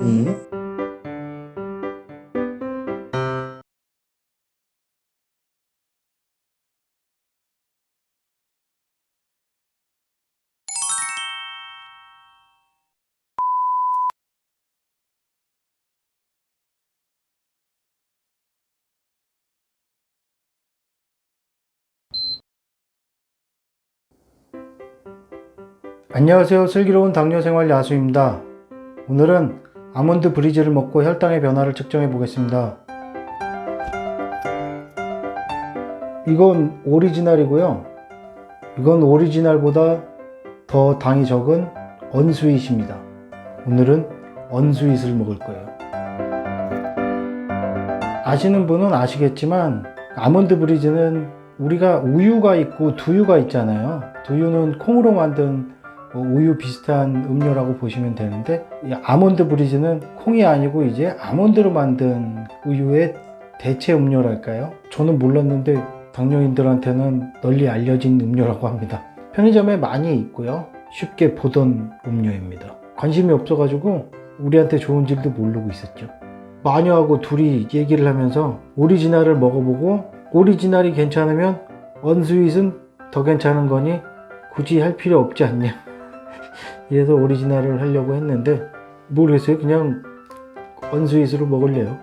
응? 안녕하세요. 슬기로운 당뇨생활 야수입니다. 오늘은 아몬드 브리즈를 먹고 혈당의 변화를 측정해 보겠습니다. 이건 오리지널이고요. 이건 오리지널보다 더 당이 적은 언스윗입니다. 오늘은 언스윗을 먹을 거예요. 아시는 분은 아시겠지만 아몬드 브리즈는 우리가 우유가 있고 두유가 있잖아요. 두유는 콩으로 만든 뭐 우유 비슷한 음료라고 보시면 되는데 이 아몬드 브리즈는 콩이 아니고 이제 아몬드로 만든 우유의 대체 음료랄까요? 저는 몰랐는데 당뇨인들한테는 널리 알려진 음료라고 합니다. 편의점에 많이 있고요. 쉽게 보던 음료입니다. 관심이 없어가지고 우리한테 좋은지도 모르고 있었죠. 마녀하고 둘이 얘기를 하면서 오리지널을 먹어보고 오리지널이 괜찮으면 언스윗은 더 괜찮은 거니 굳이 할 필요 없지 않냐. 이래서 오리지널을 하려고 했는데 모르겠어요. 그냥 언스윗으로 먹을래요.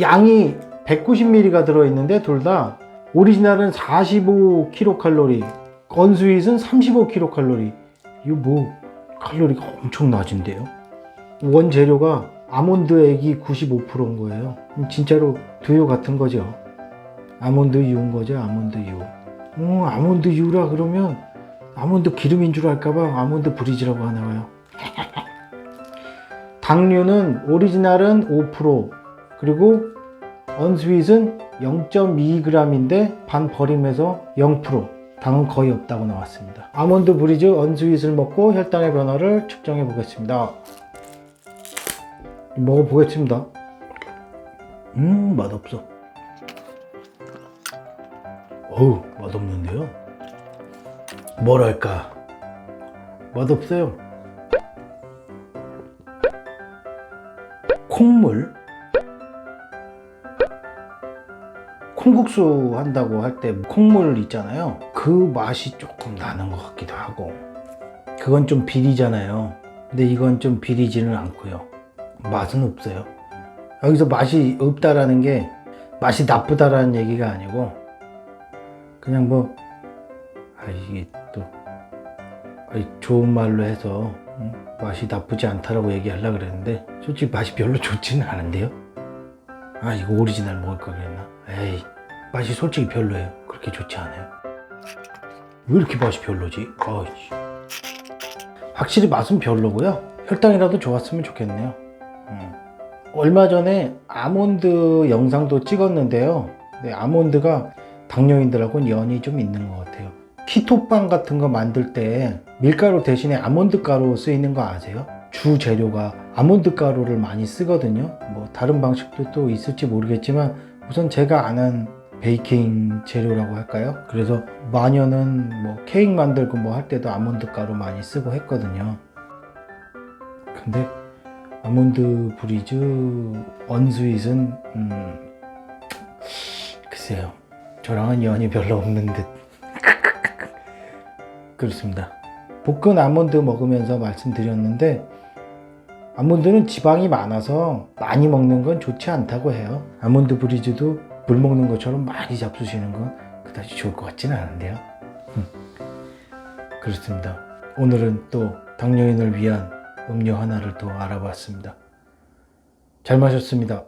양이 190ml가 들어있는데 둘 다 오리지널은 45kcal, 언스윗은 35kcal. 이거 뭐 칼로리가 엄청 낮은데요. 원재료가 아몬드 액이 95%인 거예요. 진짜로 두유 같은 거죠. 아몬드 유인 거죠. 아몬드 유. 어, 아몬드 유라 그러면 아몬드 기름인 줄 알까봐 아몬드 브리즈라고 하나 봐요. 당류는 오리지널은 5% 그리고 언스윗은 0.2g인데 반 버림해서 0% 당은 거의 없다고 나왔습니다. 아몬드 브리즈 언스윗을 먹고 혈당의 변화를 측정해 보겠습니다. 먹어보겠습니다. 음 맛없어. 어우 맛없는데요. 뭐랄까? 맛없어요. 콩물? 콩국수 한다고 할 때 콩물 있잖아요. 그 맛이 조금 나는 것 같기도 하고. 그건 좀 비리잖아요. 근데 이건 좀 비리지는 않고요. 맛은 없어요. 여기서 맛이 없다라는 게 맛이 나쁘다라는 얘기가 아니고 그냥 뭐 아, 이게 좋은 말로 해서 음, 맛이 나쁘지 않다라고 얘기하려고 그랬는데 솔직히 맛이 별로 좋지는 않은데요? 아 이거 오리지널 먹을 걸 그랬나? 에이 맛이 솔직히 별로예요. 그렇게 좋지 않아요. 왜 이렇게 맛이 별로지? 아이씨. 확실히 맛은 별로고요. 혈당이라도 좋았으면 좋겠네요. 음. 얼마 전에 아몬드 영상도 찍었는데요. 네, 아몬드가 당뇨인들하고는 연이 좀 있는 것 같아요 키토빵 같은 거 만들 때 밀가루 대신에 아몬드 가루 쓰이는 거 아세요? 주 재료가 아몬드 가루를 많이 쓰거든요. 뭐 다른 방식도 또 있을지 모르겠지만 우선 제가 아는 베이킹 재료라고 할까요? 그래서 마녀는 뭐 케이크 만들고 뭐 할 때도 아몬드 가루 많이 쓰고 했거든요. 근데 아몬드 브리즈 언스윗은 음, 글쎄요. 저랑은 연이 별로 없는 듯. 그렇습니다. 볶은 아몬드 먹으면서 말씀드렸는데 아몬드는 지방이 많아서 많이 먹는 건 좋지 않다고 해요. 아몬드 브리즈도 물 먹는 것처럼 많이 잡수시는 건 그다지 좋을 것 같지는 않은데요. 음. 그렇습니다. 오늘은 또 당뇨인을 위한 음료 하나를 또 알아봤습니다. 잘 마셨습니다.